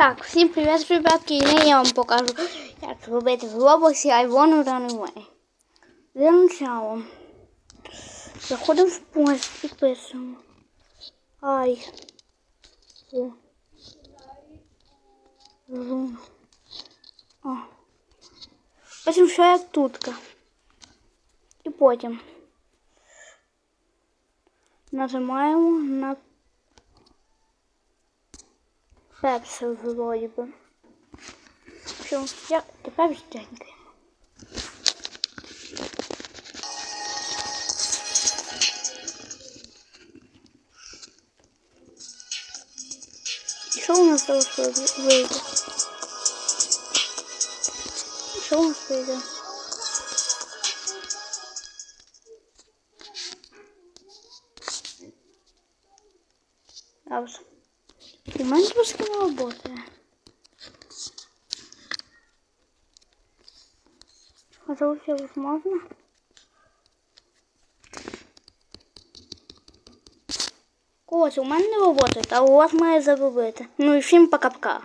Так, всім привіт, ребятки. І я вам покажу, як робити в Роблоксі Айвону Runaway. Для начала заходимо в поиск і пишемо. Ай. Рун. О. Пишемо, що як тутка. І потім нажимаємо на Пепси вроді би. Все, я тепер жденьки. Що у нас зараз ви- вийде? Що у нас вийде? Добре. У мене трошки не роботи. А залишилось можна? Ось, у мене не роботи, а у вас має заробити. Ну і всім пока-пока.